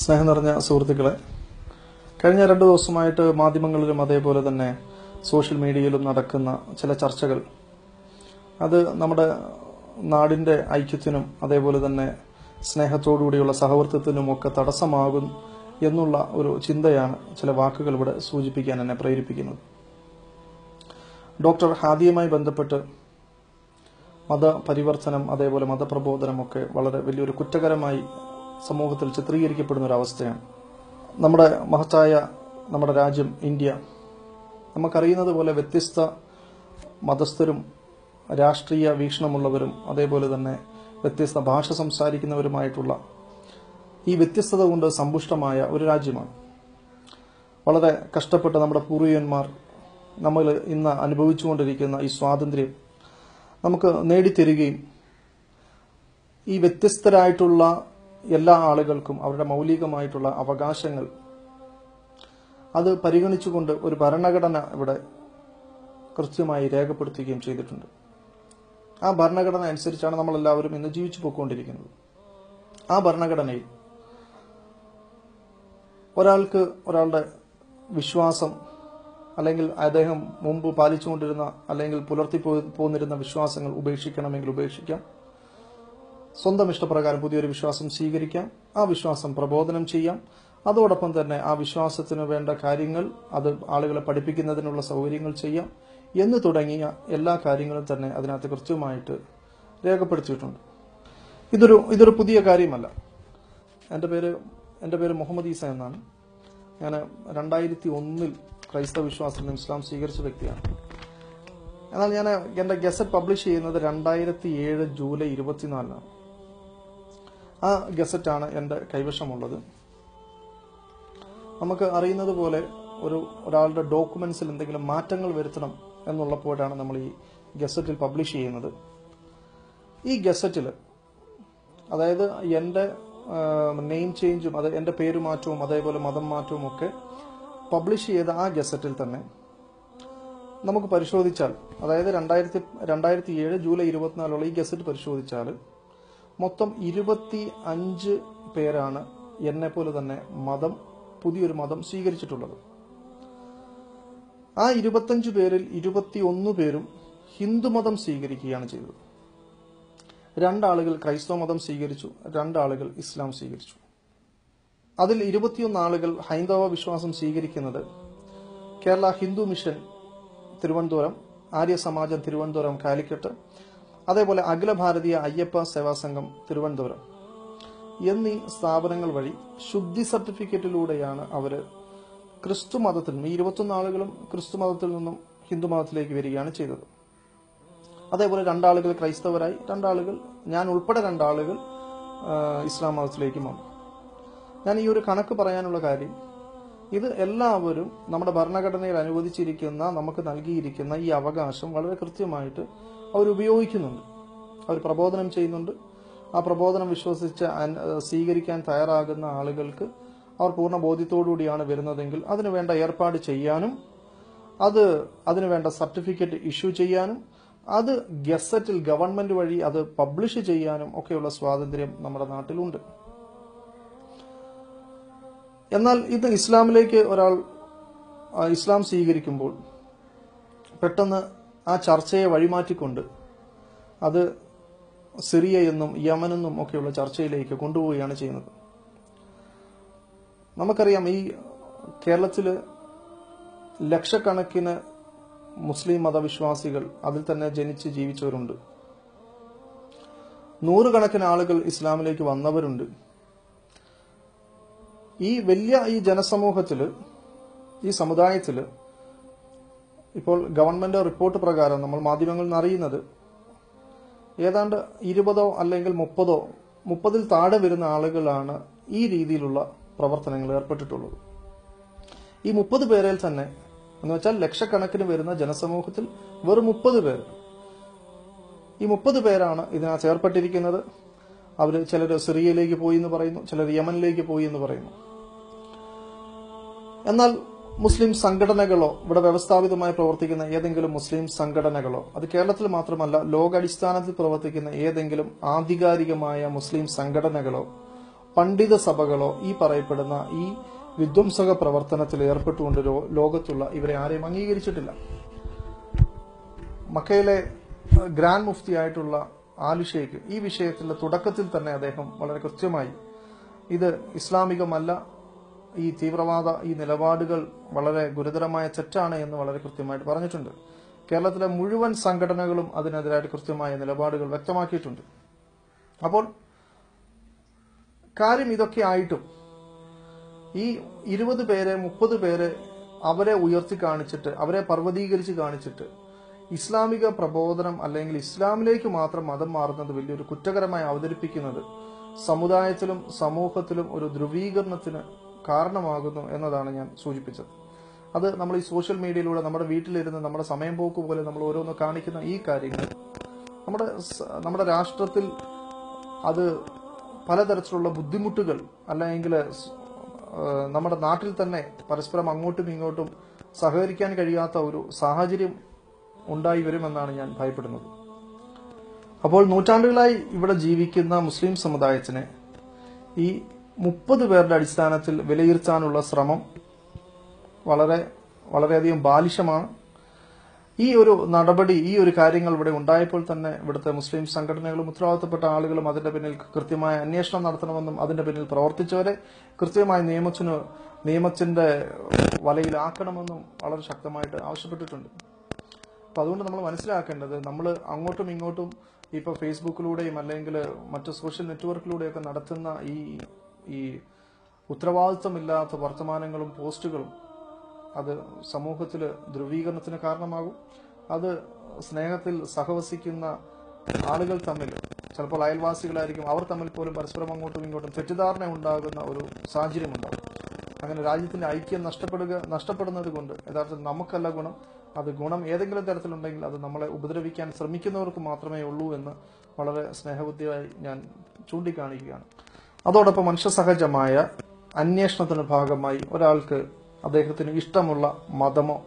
സ്നേഹം നിറഞ്ഞ സുഹൃത്തുക്കളെ കഴിഞ്ഞ രണ്ട് ദിവസമായിട്ട് മാധ്യമങ്ങളിലും അതേപോലെ തന്നെ സോഷ്യൽ മീഡിയയിലും നടക്കുന്ന ചില ചർച്ചകൾ. അത് നമ്മുടെ നാടിന്റെ ഐക്യത്തിനും അതേപോലെ തന്നെ സ്നേഹത്തോടുകൂടിയുള്ള സഹവർത്തിത്വത്തിനും ഒക്കെ തടസ്സമാകും എന്നുള്ള ഒരു ചിന്തയാണ് ചില വാക്കുകൾ ഇവിടെ സൂചിപ്പിക്കാൻ എന്നെ പ്രേരിപ്പിക്കുന്നത്. ഡോക്ടർ ഹാദിയുമായി ബന്ധപ്പെട്ട് മതപരിവർത്തനം അതേപോലെ മതപ്രബോധനം ഒക്കെ വളരെ വലിയൊരു കുറ്റകരമായി സമൂഹത്തിൽ ചിത്രീകരിക്കപ്പെടുന്ന ഒരു അവസ്ഥയാണ്. നമ്മുടെ മഹത്തായ നമ്മുടെ രാജ്യം ഇന്ത്യ. നമുക്കറിയുന്നത് പോലെ വ്യത്യസ്ത മതസ്ഥരും രാഷ്ട്രീയ വീക്ഷണമുള്ളവരും അതേപോലെ തന്നെ വ്യത്യസ്ത ഭാഷ സംസാരിക്കുന്നവരുമായിട്ടുള്ള ഈ വ്യത്യസ്തത കൊണ്ട് സമ്പുഷ്ടമായ ഒരു രാജ്യമാണ്. വളരെ കഷ്ടപ്പെട്ട നമ്മുടെ പൂർവികന്മാർ നമ്മൾ ഇന്ന് അനുഭവിച്ചുകൊണ്ടിരിക്കുന്ന ഈ സ്വാതന്ത്ര്യം നമുക്ക് നേടിത്തരികയും ഈ വ്യത്യസ്തരായിട്ടുള്ള എല്ലാ ആളുകൾക്കും അവരുടെ മൗലികമായിട്ടുള്ള അവകാശങ്ങൾ. അത് പരിഗണിച്ചുകൊണ്ട് ഒരു ഭരണഘടന ഇവിടെ കൃത്യമായി രേഖപ്പെടുത്തുകയും ചെയ്തിട്ടുണ്ട്. ആ ഭരണഘടന അനുസരിച്ചാണ് നമ്മളെല്ലാവരും ഇന്ന് ജീവിച്ചു പോയിക്കൊണ്ടിരിക്കുന്നത്. ആ ഭരണഘടനയിൽ ഒരാൾക്ക് ഒരാളുടെ വിശ്വാസം അല്ലെങ്കിൽ അദ്ദേഹം മുമ്പ് പാലിച്ചുകൊണ്ടിരുന്ന അല്ലെങ്കിൽ പുലർത്തി പോന്നിരുന്ന വിശ്വാസങ്ങൾ ഉപേക്ഷിക്കണമെങ്കിൽ ഉപേക്ഷിക്കാം. സ്വന്തം ഇഷ്ടപ്രകാരം പുതിയൊരു വിശ്വാസം സ്വീകരിക്കാം ആ വിശ്വാസം പ്രബോധനം ചെയ്യാം. അതോടൊപ്പം തന്നെ ആ വിശ്വാസത്തിന് വേണ്ട കാര്യങ്ങൾ അത് ആളുകളെ പഠിപ്പിക്കുന്നതിനുള്ള സൗകര്യങ്ങൾ ചെയ്യാം എന്ന് തുടങ്ങിയ എല്ലാ കാര്യങ്ങളും തന്നെ അതിനകത്ത് കൃത്യമായിട്ട് രേഖപ്പെടുത്തിയിട്ടുണ്ട്. ഇതൊരു ഇതൊരു പുതിയ കാര്യമല്ല. എന്റെ പേര് എന്റെ പേര് മുഹമ്മദ് ഈസ എന്നാണ്. ഞാൻ രണ്ടായിരത്തി ഒന്നിൽ ക്രൈസ്തവ വിശ്വാസത്തിൽ ഇസ്ലാം സ്വീകരിച്ച വ്യക്തിയാണ്. എന്നാൽ ഞാൻ എന്റെ ഗസറ്റ് പബ്ലിഷ് ചെയ്യുന്നത് രണ്ടായിരത്തി ഏഴ് ജൂലൈ ഇരുപത്തിനാലിനാണ്. ആ ഗസറ്റാണ് എന്റെ കൈവശമുള്ളത്. നമുക്ക് അറിയുന്നത് പോലെ ഒരു ഒരാളുടെ ഡോക്യുമെന്റ്സിൽ എന്തെങ്കിലും മാറ്റങ്ങൾ വരുത്തണം എന്നുള്ളപ്പോഴാണ് നമ്മൾ ഈ ഗസറ്റിൽ പബ്ലിഷ് ചെയ്യുന്നത്. ഈ ഗസറ്റിൽ അതായത് എന്റെ നെയിം ചേഞ്ചും അത് എന്റെ പേര് മാറ്റവും അതേപോലെ മതം മാറ്റവും ഒക്കെ പബ്ലിഷ് ചെയ്ത ആ ഗസറ്റിൽ തന്നെ നമുക്ക് പരിശോധിച്ചാൽ അതായത് രണ്ടായിരത്തി രണ്ടായിരത്തി ഏഴ് ജൂലൈ ഇരുപത്തിനാലുള്ള ഈ ഗസറ്റ് പരിശോധിച്ചാൽ മൊത്തം ഇരുപത്തി അഞ്ച് പേരാണ് എന്നെ പോലെ തന്നെ മതം പുതിയൊരു മതം സ്വീകരിച്ചിട്ടുള്ളത്. ആ ഇരുപത്തഞ്ച് പേരിൽ ഇരുപത്തിയൊന്ന് പേരും ഹിന്ദുമതം സ്വീകരിക്കുകയാണ് ചെയ്തത്. രണ്ടാളുകൾ ക്രൈസ്തവ മതം സ്വീകരിച്ചു രണ്ടാളുകൾ ഇസ്ലാം സ്വീകരിച്ചു. അതിൽ ഇരുപത്തിയൊന്ന് ആളുകൾ ഹൈന്ദവ വിശ്വാസം സ്വീകരിക്കുന്നത് കേരള ഹിന്ദു മിഷൻ തിരുവനന്തപുരം ആര്യ സമാജം തിരുവനന്തപുരം കാലിക്കട്ട് അതേപോലെ അഖില ഭാരതീയ അയ്യപ്പ സേവാ സംഘം തിരുവനന്തപുരം. എന്നീ സ്ഥാപനങ്ങൾ വഴി ശുദ്ധി സർട്ടിഫിക്കറ്റിലൂടെയാണ് അവർ ക്രിസ്തു മതത്തിൽ ഈ ഇരുപത്തൊന്ന് ആളുകളും ക്രിസ്തു മതത്തിൽ നിന്നും ഹിന്ദു മതത്തിലേക്ക് വരികയാണ് ചെയ്തത്. അതേപോലെ രണ്ടാളുകൾ ക്രൈസ്തവരായി രണ്ടാളുകൾ ഞാൻ ഉൾപ്പെടെ രണ്ടാളുകൾ ഇസ്ലാം മതത്തിലേക്കും വന്നു. ഞാൻ ഈ ഒരു കണക്ക് പറയാനുള്ള കാര്യം ഇത് എല്ലാവരും നമ്മുടെ ഭരണഘടനയിൽ അനുവദിച്ചിരിക്കുന്ന നമുക്ക് നൽകിയിരിക്കുന്ന ഈ അവകാശം വളരെ കൃത്യമായിട്ട് അവർ ഉപയോഗിക്കുന്നുണ്ട് അവർ പ്രബോധനം ചെയ്യുന്നുണ്ട്. ആ പ്രബോധനം വിശ്വസിച്ച് സ്വീകരിക്കാൻ തയ്യാറാകുന്ന ആളുകൾക്ക് അവർ പൂർണ ബോധ്യത്തോടുകൂടിയാണ് വരുന്നതെങ്കിൽ അതിനു വേണ്ട ഏർപ്പാട് ചെയ്യാനും അത് അതിനു വേണ്ട സർട്ടിഫിക്കറ്റ് ഇഷ്യൂ ചെയ്യാനും അത് ഗസറ്റിൽ ഗവൺമെന്റ് വഴി അത് പബ്ലിഷ് ചെയ്യാനും ഒക്കെയുള്ള സ്വാതന്ത്ര്യം നമ്മുടെ നാട്ടിലുണ്ട്. എന്നാൽ ഇത് ഇസ്ലാമിലേക്ക് ഒരാൾ ഇസ്ലാം സ്വീകരിക്കുമ്പോൾ പെട്ടെന്ന് ആ ചർച്ചയെ വഴിമാറ്റിക്കൊണ്ട് അത് സിറിയ എന്നും യമനെന്നും ഒക്കെയുള്ള ചർച്ചയിലേക്ക് കൊണ്ടുപോവുകയാണ് ചെയ്യുന്നത്. നമുക്കറിയാം ഈ കേരളത്തിൽ ലക്ഷക്കണക്കിന് മുസ്ലിം മതവിശ്വാസികൾ അതിൽ തന്നെ ജനിച്ച് ജീവിച്ചവരുണ്ട്. നൂറുകണക്കിന് ആളുകൾ ഇസ്ലാമിലേക്ക് വന്നവരുണ്ട്. ഈ വലിയ ഈ ജനസമൂഹത്തിൽ ഈ സമുദായത്തിൽ ഇപ്പോൾ ഗവൺമെന്റ് റിപ്പോർട്ട് പ്രകാരം നമ്മൾ മാധ്യമങ്ങളിൽ നിന്ന് അറിയുന്നത് ഏതാണ്ട് ഇരുപതോ അല്ലെങ്കിൽ മുപ്പതോ മുപ്പതിൽ താഴെ വരുന്ന ആളുകളാണ് ഈ രീതിയിലുള്ള പ്രവർത്തനങ്ങൾ ഏർപ്പെട്ടിട്ടുള്ളത്. ഈ മുപ്പത് പേരിൽ തന്നെ എന്ന് വെച്ചാൽ ലക്ഷക്കണക്കിന് വരുന്ന ജനസമൂഹത്തിൽ വെറും മുപ്പത് പേർ ഈ മുപ്പത് പേരാണ് ഇതിനകത്ത് ഏർപ്പെട്ടിരിക്കുന്നത്. അവർ ചിലർ സിറിയയിലേക്ക് പോയി എന്ന് പറയുന്നു ചിലർ യമനിലേക്ക് പോയി എന്ന് പറയുന്നു. എന്നാൽ മുസ്ലിം സംഘടനകളോ ഇവിടെ വ്യവസ്ഥാപിതമായി പ്രവർത്തിക്കുന്ന ഏതെങ്കിലും മുസ്ലിം സംഘടനകളോ അത് കേരളത്തിൽ മാത്രമല്ല ലോകാടിസ്ഥാനത്തിൽ പ്രവർത്തിക്കുന്ന ഏതെങ്കിലും ആധികാരികമായ മുസ്ലിം സംഘടനകളോ പണ്ഡിത സഭകളോ ഈ പറയപ്പെടുന്ന ഈ വിധ്വംസക പ്രവർത്തനത്തിൽ ഏർപ്പെട്ടുകൊണ്ട് ലോകത്തുള്ള ഇവരെ ആരെയും അംഗീകരിച്ചിട്ടില്ല. മക്കയിലെ ഗ്രാൻഡ് മുഫ്തി ആയിട്ടുള്ള ആലുഷേക്ക് ഈ വിഷയത്തിലെ തുടക്കത്തിൽ തന്നെ അദ്ദേഹം വളരെ കൃത്യമായി ഇത് ഇസ്ലാമികമല്ല ഈ തീവ്രവാദ ഈ നിലപാടുകൾ വളരെ ഗുരുതരമായ തെറ്റാണ് എന്ന് വളരെ കൃത്യമായിട്ട് പറഞ്ഞിട്ടുണ്ട്. കേരളത്തിലെ മുഴുവൻ സംഘടനകളും അതിനെതിരായിട്ട് കൃത്യമായ നിലപാടുകൾ വ്യക്തമാക്കിയിട്ടുണ്ട്. അപ്പോൾ കാര്യം ഇതൊക്കെ ആയിട്ടും ഈ ഇരുപത് പേരെ മുപ്പത് പേരെ അവരെ ഉയർത്തി കാണിച്ചിട്ട് അവരെ പർവതീകരിച്ച് കാണിച്ചിട്ട് ഇസ്ലാമിക പ്രബോധനം അല്ലെങ്കിൽ ഇസ്ലാമിലേക്ക് മാത്രം മതം മാറുന്നത് വലിയൊരു കുറ്റകരമായി അവതരിപ്പിക്കുന്നത് സമുദായത്തിലും സമൂഹത്തിലും ഒരു ധ്രുവീകരണത്തിന് കാരണമാകുന്നു എന്നതാണ് ഞാൻ സൂചിപ്പിച്ചത്. അത് നമ്മൾ ഈ സോഷ്യൽ മീഡിയയിലൂടെ നമ്മുടെ വീട്ടിലിരുന്ന് നമ്മുടെ സമയം പോക്ക് പോലെ നമ്മൾ ഓരോന്ന് കാണിക്കുന്ന ഈ കാര്യങ്ങൾ. നമ്മുടെ നമ്മുടെ രാഷ്ട്രത്തിൽ അത് പലതരത്തിലുള്ള ബുദ്ധിമുട്ടുകൾ അല്ലെങ്കിൽ നമ്മുടെ നാട്ടിൽ തന്നെ പരസ്പരം അങ്ങോട്ടും ഇങ്ങോട്ടും സഹകരിക്കാൻ കഴിയാത്ത ഒരു സാഹചര്യം ഉണ്ടായി വരുമെന്നാണ് ഞാൻ ഭയപ്പെടുന്നത്. അപ്പോൾ നൂറ്റാണ്ടുകളായി ഇവിടെ ജീവിക്കുന്ന മുസ്ലിം സമുദായത്തിന് ഈ മുപ്പത് പേരുടെ അടിസ്ഥാനത്തിൽ വിലയിരുത്താനുള്ള ശ്രമം വളരെ വളരെയധികം ബാലിശമാണ്. ഈ ഒരു നടപടി ഈ ഒരു കാര്യങ്ങൾ ഇവിടെ ഉണ്ടായപ്പോൾ തന്നെ ഇവിടുത്തെ മുസ്ലിം സംഘടനകളും ഉത്തരവാദിത്തപ്പെട്ട ആളുകളും അതിന്റെ പിന്നിൽ കൃത്യമായ അന്വേഷണം നടത്തണമെന്നും അതിന്റെ പിന്നിൽ പ്രവർത്തിച്ചവരെ കൃത്യമായ നിയമത്തിന് നിയമത്തിന്റെ വലയിലാക്കണമെന്നും വളരെ ശക്തമായിട്ട് ആവശ്യപ്പെട്ടിട്ടുണ്ട്. അപ്പൊ അതുകൊണ്ട് നമ്മൾ മനസ്സിലാക്കേണ്ടത് നമ്മൾ അങ്ങോട്ടും ഇങ്ങോട്ടും ഇപ്പൊ ഫേസ്ബുക്കിലൂടെയും അല്ലെങ്കിൽ മറ്റു സോഷ്യൽ നെറ്റ്വർക്കിലൂടെയൊക്കെ നടത്തുന്ന ഈ ഈ ഉത്തരവാദിത്തമില്ലാത്ത വർത്തമാനങ്ങളും പോസ്റ്റുകളും അത് സമൂഹത്തിൽ ധ്രുവീകരണത്തിന് കാരണമാകും. അത് സ്നേഹത്തിൽ സഹവസിക്കുന്ന ആളുകൾ തമ്മിൽ ചിലപ്പോൾ അയൽവാസികളായിരിക്കും അവർ തമ്മിൽ പോലും പരസ്പരം അങ്ങോട്ടും ഇങ്ങോട്ടും തെറ്റിദ്ധാരണ ഉണ്ടാകുന്ന ഒരു സാഹചര്യം ഉണ്ടാകും. അങ്ങനെ രാജ്യത്തിന്റെ ഐക്യം നഷ്ടപ്പെടുക നഷ്ടപ്പെടുന്നത് കൊണ്ട് യഥാർത്ഥത്തിൽ നമുക്കല്ല ഗുണം. അത് ഗുണം ഏതെങ്കിലും തരത്തിലുണ്ടെങ്കിൽ അത് നമ്മളെ ഉപദ്രവിക്കാൻ ശ്രമിക്കുന്നവർക്ക് മാത്രമേ ഉള്ളൂ എന്ന് വളരെ സ്നേഹബുദ്ധിയായി ഞാൻ ചൂണ്ടിക്കാണിക്കുകയാണ്. അതോടൊപ്പം മനുഷ്യസഹജമായ അന്വേഷണത്തിന്റെ ഭാഗമായി ഒരാൾക്ക് അദ്ദേഹത്തിന് ഇഷ്ടമുള്ള മതമോ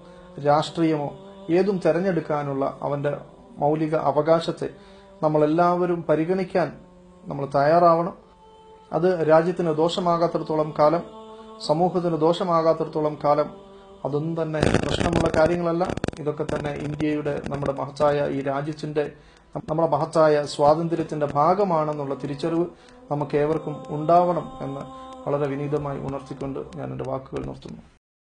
രാഷ്ട്രീയമോ ഏതും തെരഞ്ഞെടുക്കാനുള്ള അവന്റെ മൗലിക അവകാശത്തെ നമ്മളെല്ലാവരും പരിഗണിക്കാൻ നമ്മൾ തയ്യാറാവണം. അത് രാജ്യത്തിന് ദോഷമാകാത്തിടത്തോളം കാലം സമൂഹത്തിന് ദോഷമാകാത്തിടത്തോളം കാലം അതൊന്നും തന്നെ പ്രശ്നമുള്ള കാര്യങ്ങളല്ല. ഇതൊക്കെ തന്നെ ഇന്ത്യയുടെ നമ്മുടെ മഹത്തായ ഈ രാജ്യത്തിന്റെ നമ്മുടെ മഹത്തായ സ്വാതന്ത്ര്യത്തിന്റെ ഭാഗമാണെന്നുള്ള തിരിച്ചറിവ് നമുക്ക് ഏവർക്കും ഉണ്ടാവണം എന്ന് വളരെ വിനീതമായി ഉണർത്തിക്കൊണ്ട് ഞാൻ എന്റെ വാക്കുകൾ നിർത്തുന്നു.